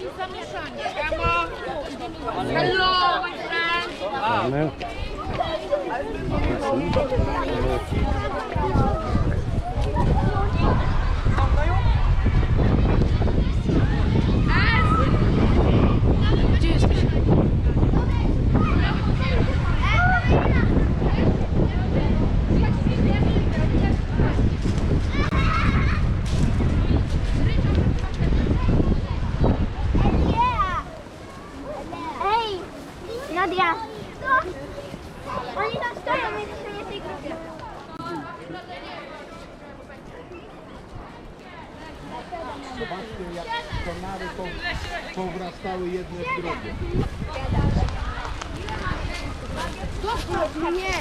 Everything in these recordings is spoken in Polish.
Hello, my friend. Zobaczcie jak konary po, powrastały jedne w drugie. Nie.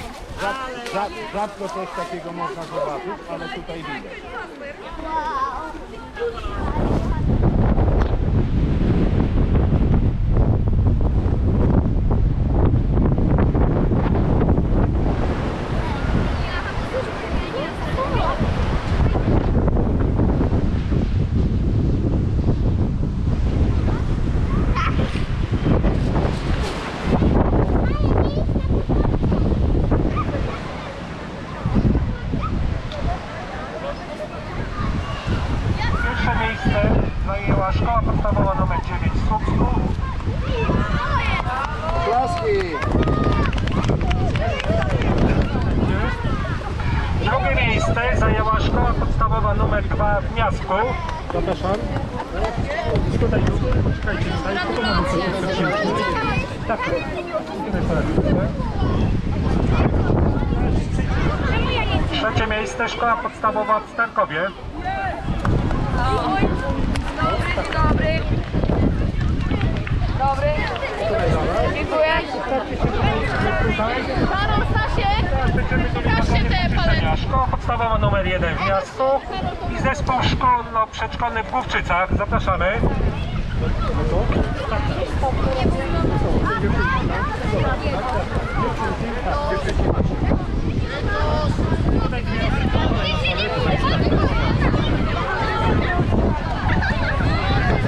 Rzad, rzad, rzadko coś takiego można zobaczyć, ale tutaj widać. Wow. Pierwsze miejsce zajęła szkoła podstawowa nr 9 w Słupsku. Klaski! Drugie miejsce zajęła szkoła podstawowa nr 2 w Miasku. Zapraszam. Tutaj, Tak. Trzecie miejsce szkoła podstawowa w Starkowie. Dobry, dobry. Dobry. Dziękuję. Karol Stasiek. Mieli Pokażcie te palety. Szkoła podstawowa numer 1 w Miasku i zespół szkolno-przedszkolny w Główczycach. Zapraszamy.